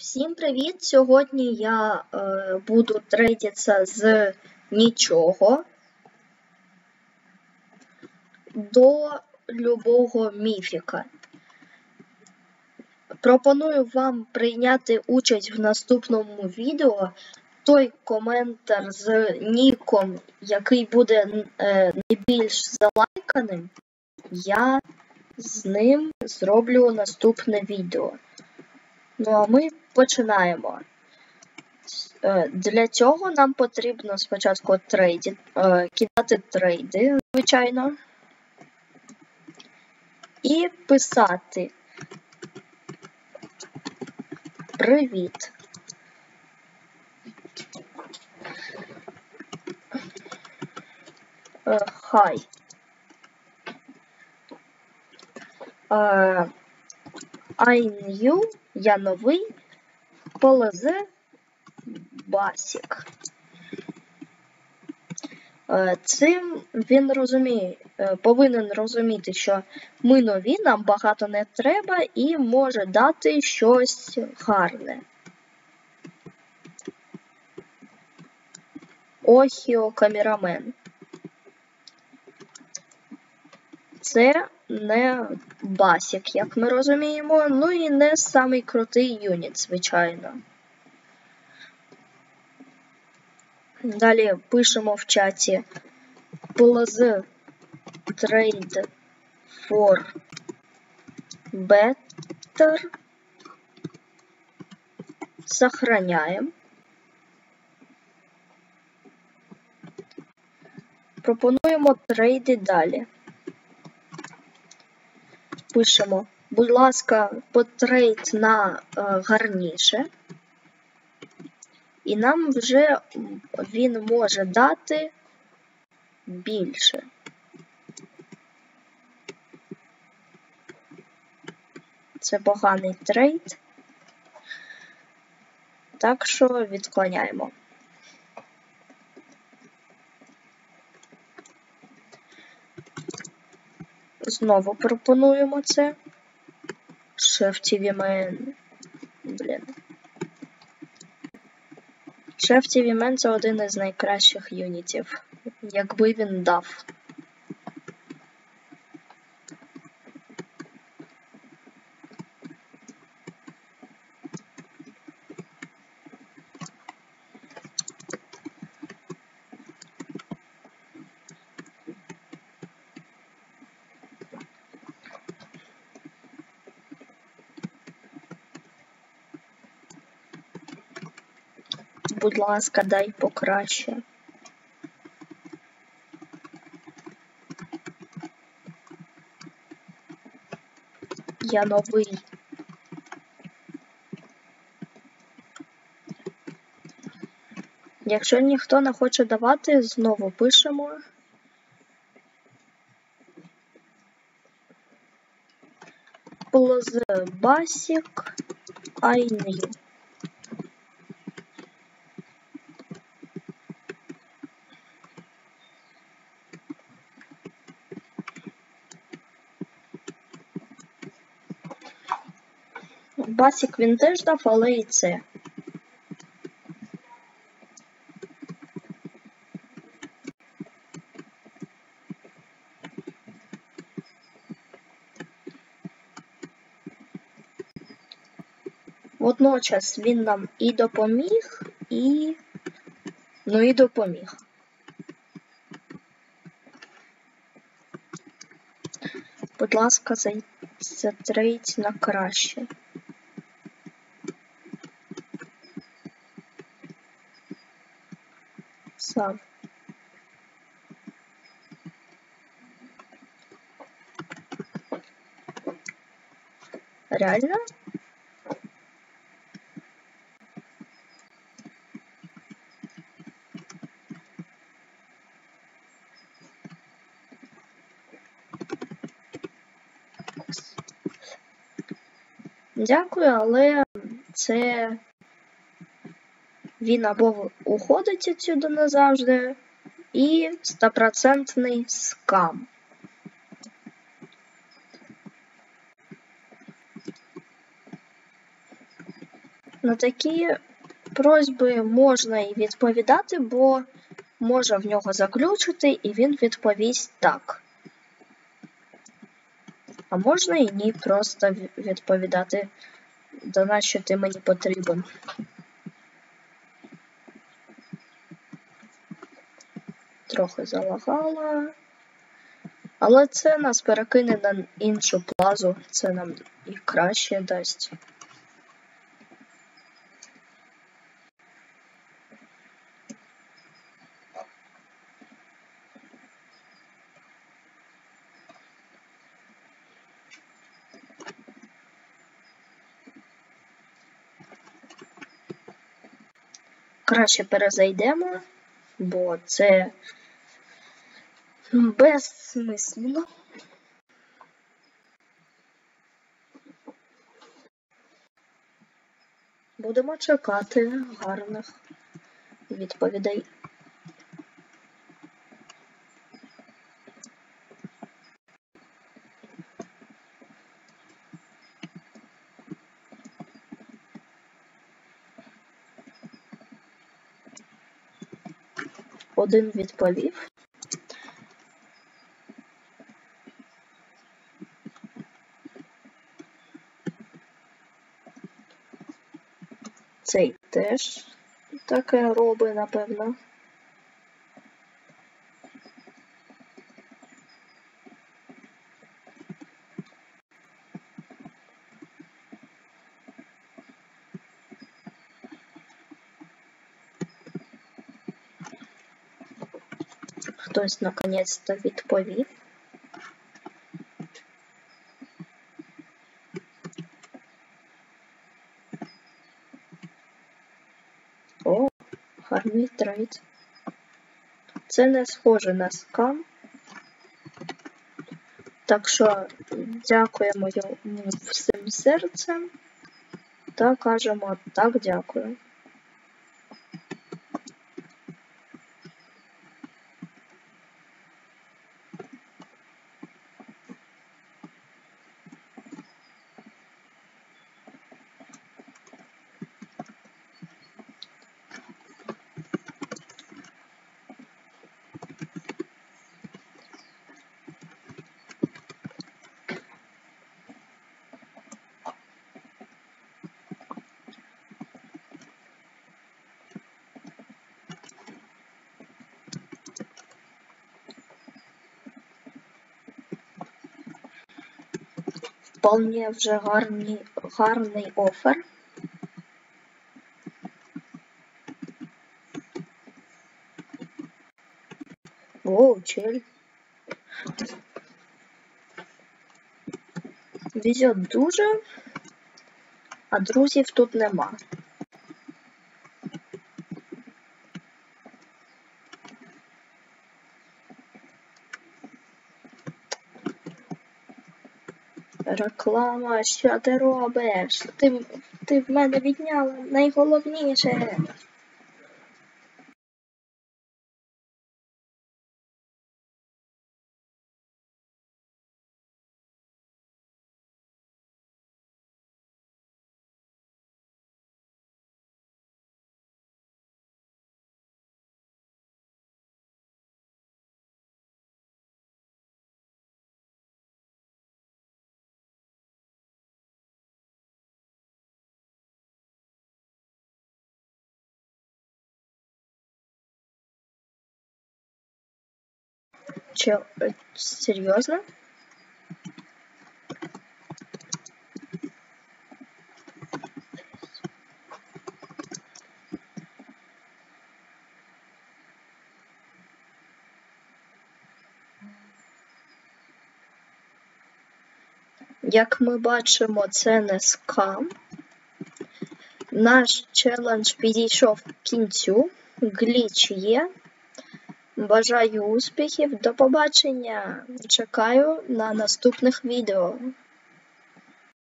Всім привіт! Сьогодні я е, буду трейдитися з нічого до любого міфіка. Пропоную вам прийняти участь в наступному відео. Той коментар з ніком, який буде е, найбільш залайканим, я з ним зроблю наступне відео. Ну а ми починаємо. Е, Для цього нам потрібно спочатку трейді, е, кидати трейди, звичайно, і писати Привіт. Е, Хай. I new, я новий, полез басік. Е, Цим він розуміє, е, повинен розуміти, що ми нові, нам багато не треба і може дати щось гарне. Охіо камерамен. Це не басік, як ми розуміємо, ну і не самий крутий юніт, звичайно. Далі пишемо в чаті plus trade for better. Сохраняємо. Пропонуємо трейди далі. Пишемо, будь ласка, потрейд на е, гарніше. І нам вже він може дати більше. Це поганий трейд. Так що відклоняємо. Знову пропонуємо це. Шеф main. Блін. Шеф main це один із найкращих юнітів. Якби він дав. Будь ласка, дай покраще. Я новий. Якщо ніхто не хоче давати, знову пишемо. Plus basic Басік він теж дав, але і це. Водночас він нам і допоміг, і. Ну і допоміг. Будь ласка, затрейдь на краще. Сам. Реально? Дякую, але це він або уходить відсюди назавжди, і стопроцентний скам. на такі просьби можна і відповідати, бо може в нього заключити, і він відповість так. А можна і ні, просто відповідати, до нащо ти мені потрібен. Трохи залагала. Але це нас перекине на іншу плазу, це нам і краще дасть. Краще перезайдемо, бо це безсмислено. Будемо чекати гарних відповідей. Один відповів. Цей теж таке робить, напевно. Хтось наконець-то відповів. Трейд. Це не схоже на скам. Так що дякуємо всім серцем та кажемо так дякую. Вполне вже гарний, гарний офер. Воу, чель. Везет дуже, а друзів тут нема. Реклама, що ти робиш? Ти ти в мене відняла найголовніше. Че, серьезно? Як ми бачимо, це не скам. Наш челендж підійшов к кінцю, гліч є. Бажаю успіхів, до побачення! Чекаю на наступних відео.